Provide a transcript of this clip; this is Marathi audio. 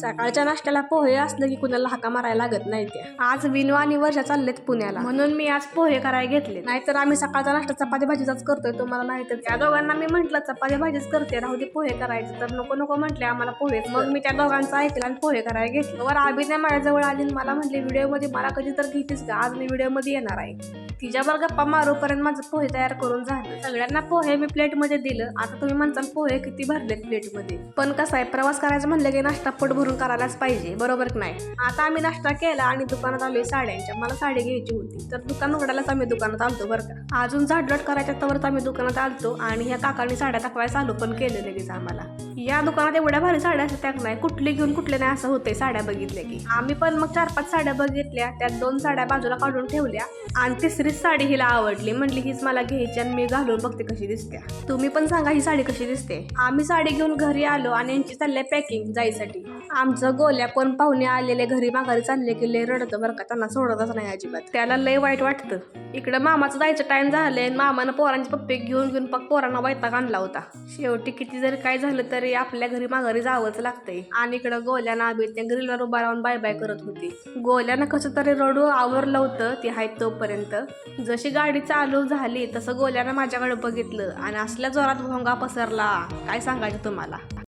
सकाळच्या नाश्त्याला पोहे असलं की कुणाला हाका मारायला लागत नाही त्या. आज विनू आणि वर्षा चाललेत पुण्याला. म्हणून मी आज पोहे करायला घेतले नाहीतर आम्ही सकाळचा नाश्ता चपाती भाजीचाच करतोय तुम्हाला माहितच त्या दोघांना मी म्हटलं चपाती भाजीच करते राहू दे पोहे करायचे. तर नको नको म्हटले आम्हाला पोहे. मग मी त्या दोघांचं ऐकलं आणि पोहे करायला घेतलं. वर आबीने माझ्याजवळ आली मला म्हटली व्हिडिओमध्ये मला कधी तर घेतेस का? आज मी व्हिडिओमध्ये येणार आहे. तिच्यावर गप्पा मारूपर्यंत माझं पोहे तयार करून झालं. सगळ्यांना पोहे मी प्लेटमध्ये दिलं. आता तुम्ही म्हणताल पोहे किती भरलेत प्लेटमध्ये. पण कसं आहे प्रवास करायचं म्हणलं की नाश्ता पोट भरून करायलाच पाहिजे बरोबर नाही? आता आम्ही नाश्ता केला आणि दुकानात आलोय साड्यांच्या. मला साडी घ्यायची होती. तर दुकान उघडायलाच आम्ही दुकानात आलतो बरं का. अजून झाडलट करायच्या तर आम्ही दुकानात आलतो आणि ह्या काकांनी साड्या दाखवायला चालू पण केलं लगेच आम्हाला. या दुकानात एवढ्या भारी साड्या असतात त्यात नाही कुठली घेऊन कुठले नाही असं होते साड्या बघितल्या की. आम्ही पण मग चार पाच साड्या बघितल्या त्यात दोन साड्या बाजूला काढून ठेवल्या आणि तिसरीच साडी हिला आवडली. म्हटली हीच मला घ्यायची आणि मी घालून बघते कशी दिसते. तुम्ही पण सांगा ही साडी कशी दिसते. आम्ही साडी घेऊन घरी आलो आणि यांची चालले पॅकिंग जायसाठी. आमचं गोल्या कोण पाहुणे आलेले घरी माघारी चालले की लय रडतं बरं का त्यांना सोडतच नाही अजिबात. त्याला लय वाईट वाटतं. इकडं मामाचं जायचं टाइम झालंय आणि मामानं पोरांचे पप्पे घेऊन घेऊन पग पोरांना वैताग आणला होता. शेवटी किती जरी काय झालं तरी आपल्या घरी माघारी जावंच लागतंय. आणि इकडं गोल्यानं आबी त्या ग्रिलवर उभा राहून बाय बाय करत होती. गोल्यानं कसं तरी रडू आवरलं होतं ती हाय तोपर्यंत. जशी गाडी चालू झाली तसं गोल्यानं माझ्याकडे बघितलं आणि असल्या जोरात भोंगा पसरला. काय सांगायचं तुम्हाला?